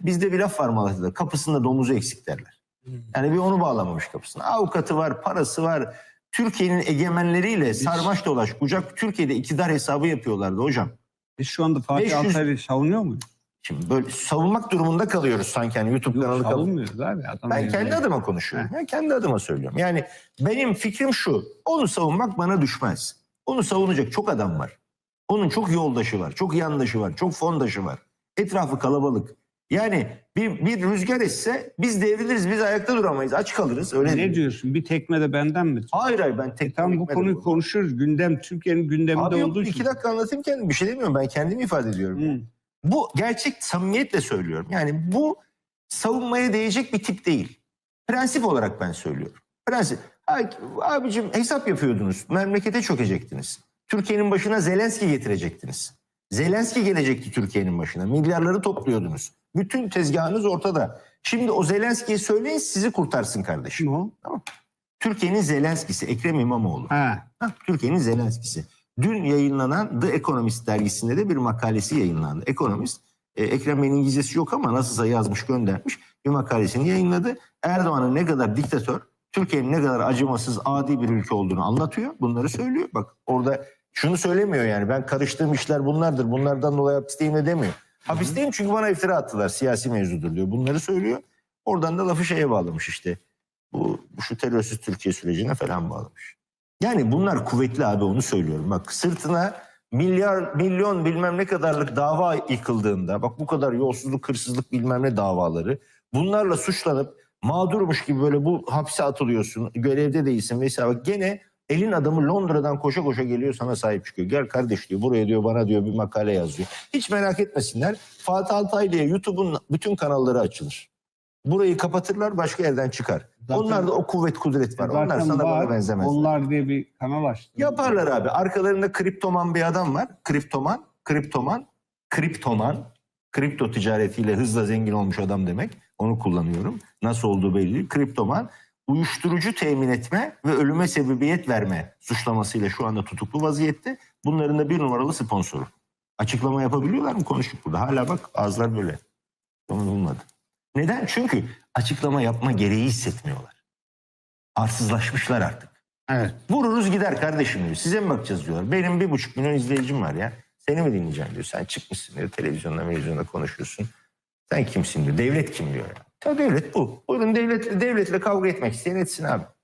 Bizde bir laf var Malatya'da. Kapısında domuzu eksik derler. Yani bir onu bağlamamış kapısına. Avukatı var, parası var. Türkiye'nin egemenleriyle sarmaş dolaş kucak Türkiye'de iktidar hesabı yapıyorlardı hocam. Biz şu anda Fatih 500 Altaylı'yı savunuyor muyuz? Şimdi böyle savunmak durumunda kalıyoruz sanki hani YouTube kanalı savunmuyoruz abi. Adam Ben yani- kendi adıma konuşuyorum. Ya kendi adıma söylüyorum. Yani benim fikrim şu. Onu savunmak bana düşmez. Onu savunacak çok adam var. Onun çok yoldaşı var, çok yandaşı var, çok fondaşı var. Etrafı kalabalık. Yani bir, bir rüzgar esse biz devriliriz, biz ayakta duramayız. Aç kalırız. Öyle Ne değil. diyorsun? Bir tekme de benden mi? Hayır hayır ben tek Tam bu konuyu burada. konuşuruz. Gündem Türkiye'nin gündeminde Abi yok olduğu için. iki dakika anlatayım kendim. Bir şey demiyorum. Ben kendimi ifade ediyorum. Hı. Bu gerçek samimiyetle söylüyorum. Yani bu savunmaya değecek bir tip değil. Prensip olarak ben söylüyorum. Prensip. Abicim hesap yapıyordunuz. Memlekete çökecektiniz. Türkiye'nin başına Zelenski getirecektiniz. Zelenski gelecekti Türkiye'nin başına. Milyarları topluyordunuz. Bütün tezgahınız ortada. Şimdi o Zelenski'ye söyleyin sizi kurtarsın kardeşim. O? Türkiye'nin Zelenski'si Ekrem İmamoğlu. Ha. Türkiye'nin Zelenski'si. Dün yayınlanan The Economist dergisinde de bir makalesi yayınlandı. Economist, e, Ekrem Bey'in İngilizcesi yok ama nasılsa yazmış göndermiş bir makalesini yayınladı. Erdoğan'ın ne kadar diktatör, Türkiye'nin ne kadar acımasız, adi bir ülke olduğunu anlatıyor. Bunları söylüyor. Bak orada şunu söylemiyor yani ben karıştığım işler bunlardır. Bunlardan dolayı hapisteyim de demiyor. Hapisteyim çünkü bana iftira attılar. Siyasi mevzudur diyor. Bunları söylüyor. Oradan da lafı şeye bağlamış işte. Bu, bu şu terörsüz Türkiye sürecine falan bağlamış. Yani bunlar kuvvetli abi onu söylüyorum. Bak sırtına milyar milyon bilmem ne kadarlık dava yıkıldığında bak bu kadar yolsuzluk hırsızlık bilmem ne davaları bunlarla suçlanıp mağdurmuş gibi böyle bu hapse atılıyorsun görevde değilsin vesaire gene elin adamı Londra'dan koşa koşa geliyor sana sahip çıkıyor. Gel kardeş diyor buraya diyor bana diyor bir makale yazıyor. Hiç merak etmesinler Fatih Altaylı'ya YouTube'un bütün kanalları açılır. Burayı kapatırlar başka yerden çıkar. Zaten- Onlarda o kuvvet kudret var. Onlar sana var. bana benzemezler. Onlar diye bir kanal açtı. Yaparlar abi. Arkalarında kriptoman bir adam var. Kriptoman, kriptoman, kriptoman. Kripto ticaretiyle hızla zengin olmuş adam demek. Onu kullanıyorum. Nasıl olduğu belli. Kriptoman uyuşturucu temin etme ve ölüme sebebiyet verme suçlamasıyla şu anda tutuklu vaziyette. Bunların da bir numaralı sponsoru. Açıklama yapabiliyorlar mı? Konuştuk burada. Hala bak ağızlar böyle. Konulmadı. Neden? Çünkü açıklama yapma gereği hissetmiyorlar. Arsızlaşmışlar artık. Evet. Vururuz gider kardeşim diyor. Size mi bakacağız diyorlar. Benim bir buçuk milyon izleyicim var ya. Seni mi dinleyeceğim diyor. Sen çıkmışsın diyor. Televizyonda televizyonda konuşuyorsun. Sen kimsin diyor. Devlet kim diyor ya. Ya devlet bu. Buyurun devletle, devletle kavga etmek isteyen etsin abi.